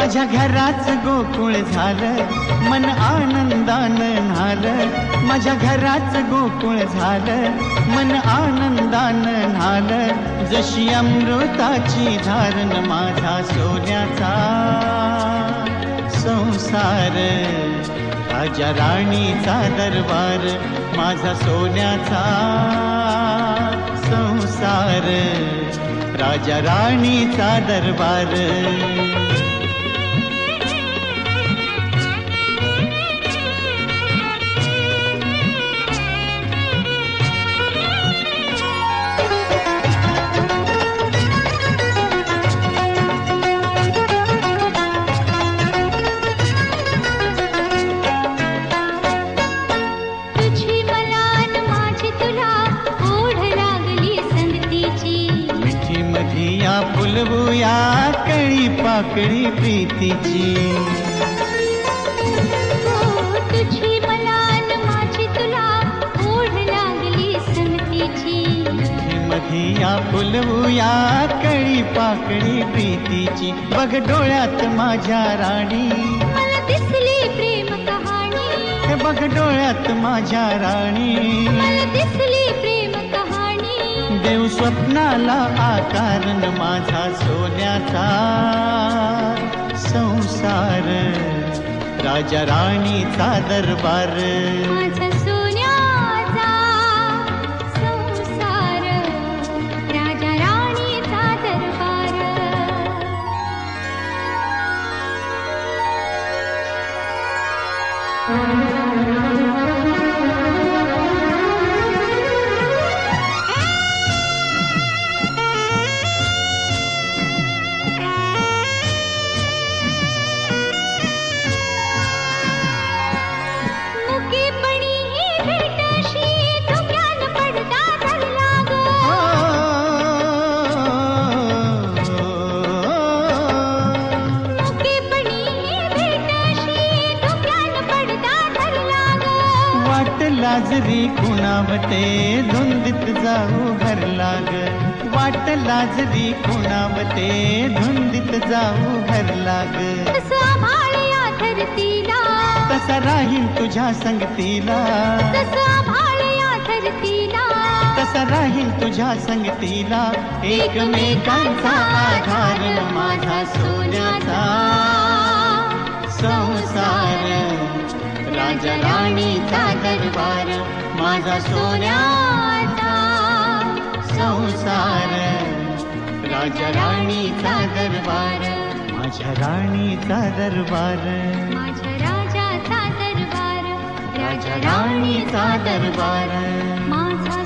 माझ्या घराच गोकुळ झालं मन आनंदानं न्हालं. माझ्या घराच गोकुळ झालं मन आनंदानं न्हालं. जशी अमृताची धारण माझा सोन्याचा संसार राजा राणीचा दरबार माझा सोन्याचा संसार राजा राणीचा दरबार. ಮಿಯಾ ಪುಲ್ಬುಯಾ ಕಡಿ ಪಾಕಡಿ ಪ್ರೀತಿಚಿ धिया फुलवूया कळी पाकळी प्रीतीची बघ डोळ्यात माझ्या राणी। मला दिसली प्रेम कहाणी। बघ डोळ्यात माझ्या राणी। मला दिसली स्वप्नाला आकारण माझा सोन्याचा. संसार राजा राणीचा दरबार. लाजरी कुणावते धुंदीत जाऊ घर लाग. वाट लाजरी कुणावते धुंदीत जाऊ घर लाग. तसं राहील तुझ्या संगतीला. तसा राहील तुझ्या संगतीला. एकमेकांचा आधार माझा सोन्याचा राजा राणीचा दरबार माझा सोन्याचा संसार. राजा राणीचा दरबार माझ्या राणीचा दरबार माझ्या राजाचा दरबार राजा राणीचा दरबार माझा